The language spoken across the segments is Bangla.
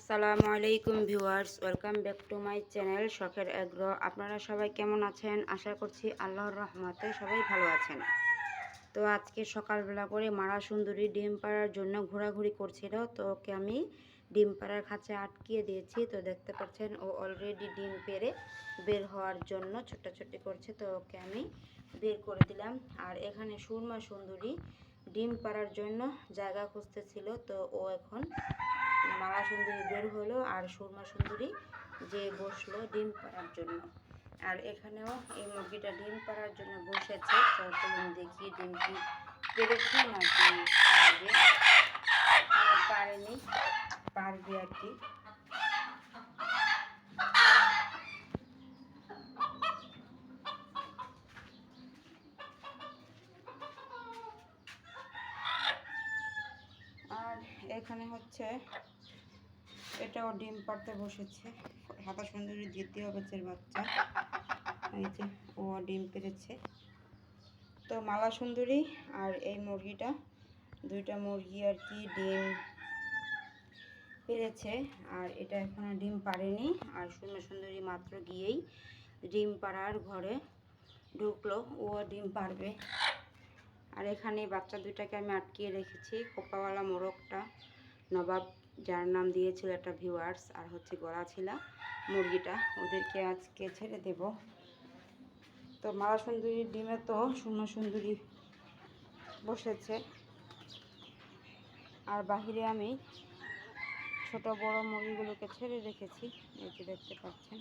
আসসালামু আলাইকুম viewers, welcome back to my channel শখের এগ্রো। আপনারা সবাই কেমন আছেন? আশা করছি আল্লাহর রহমতে সবাই ভালো আছেন। তো আজকে সকালবেলা করে মারা সুন্দরী ডিম পাড়ার জন্য ঘোরাঘুরি করছিল। তো ওকে আমি ডিম পাড়ার খাঁচে আটকিয়ে দিয়েছি। তো দেখতে পাচ্ছেন ও অলরেডি ডিম পেরে বের হওয়ার জন্য ছোটাছুটি করছে। তো ওকে আমি বের করে দিলাম। আর এখানে সুরমা সুন্দরী ডিম পাড়ার জন্য জায়গা খুঁজতেছিল। তো ও এখন মালা সুন্দরী বের হলো আর সুরমা সুন্দরী যে বসল ডিম পাড়ার জন্য। আর এখানেও এই মুরগিটা ডিম পাড়ার জন্য বসেছে। চলুন দেখি ডিম কি পেরেছে নাকি পারেনি, পারবে আর কি। এখানে হচ্ছে এটাও ডিম পাড়তে বসেছে। সাদা সুন্দরী দ্বিতীয় বেচের বাচ্চা। এই যে ও ডিম পেরেছে তো মালা সুন্দরী আর এই মুরগিটা, দুইটা মুরগি আর কি ডিম পেরেছে আর এটা এখনও ডিম পারেনি আর সুন্দর সুন্দরী মাত্র গিয়েই ডিম পাড়ার ঘরে ঢুকলো। ও ডিম পারবে আর এখানে বাচ্চা দুটাকে আমি আটকিয়ে রেখেছি। কোপাওয়ালা মোরগটা, নবাব যার নাম দিয়েছিল একটা ভিউয়ার্স আর হচ্ছে গলা ছিলা মুরগিটা, ওদেরকে আজকে ছেড়ে দেব। তো মালা সুন্দরীর ডিমে তো শূন্য সুন্দরী বসেছে। আর বাহিরে আমি ছোট বড় মুরগিগুলোকে ছেড়ে রেখেছি, এই যে দেখতে পাচ্ছেন।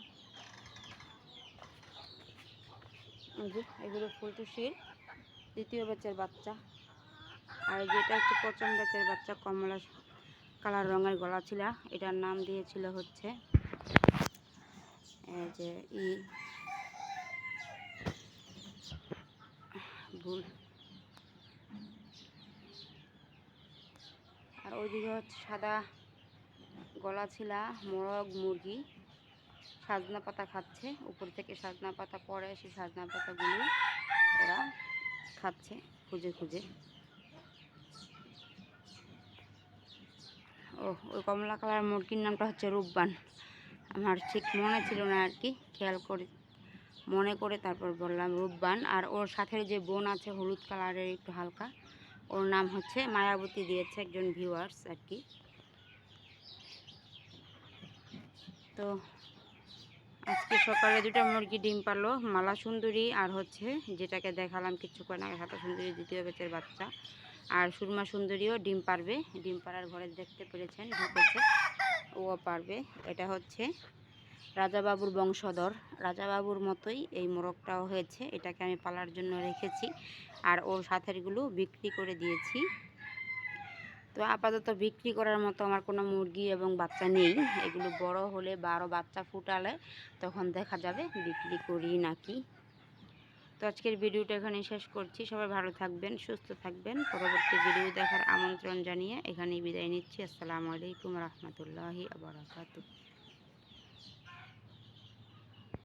এগুলো ফুলটুসির দ্বিতীয় ব্যাচের বাচ্চা। আর যেটা হচ্ছে প্রথম ব্যাচের বাচ্চা কমলা কালার রঙের গলা ছিল। এটার নাম দিয়েছিল হচ্ছে যে ই ভুল। আর ওইদিকে হচ্ছে সাদা গলা ছিল মোরগ মুরগি। সাজনা পাতা খাচ্ছে। উপর থেকে সাজনা পাতা পড়ে সেই সাজনা পাতাগুলো ওরা খাচ্ছে খুঁজে খুঁজে। ও ওই কমলা কালার মুরগির নামটা হচ্ছে রূপবান। আমার ঠিক মনে ছিল না আর কি, খেয়াল করে, মনে করে তারপর বললাম রূপবান। আর ওর সাথে যে বোন আছে, হলুদ কালারের একটু হালকা, ওর নাম হচ্ছে মায়াবতী দিয়েছে একজন ভিউয়ার্স আর কি। তো আজকে সকালে দুটো মুরগি ডিম পারল, মালা সুন্দরী আর হচ্ছে যেটাকে দেখালাম কিছুক্ষণ আগে, হাতা সুন্দরী দ্বিতীয় বেচের বাচ্চা। আর সুরমা সুন্দরীও ডিম পারবে, ডিম পাড়ার ঘরে দেখতে পেরেছেন, ঢুকেছে, ও পারবে। এটা হচ্ছে রাজাবাবুর বংশধর। রাজাবাবুর মতোই এই মোরগটাও হয়েছে, এটাকে আমি পালার জন্য রেখেছি। আর ওর সাথেরগুলো বিক্রি করে দিয়েছি। তো আপাতত বিক্রি করার মতো আমার কোনো মুরগি এবং বাচ্চা নেই। এগুলো বড় হলে বা আরও বাচ্চা ফুটালে তখন দেখা যাবে বিক্রি করি নাকি। তো আজকের ভিডিওটা এখানে শেষ করছি। সবাই ভালো থাকবেন, সুস্থ থাকবেন। পরবর্তী ভিডিও দেখার আমন্ত্রণ জানিয়ে এখানেই বিদায় নিচ্ছি। আসসালামু আলাইকুম রহমতুল্লাহি আবরাকাতু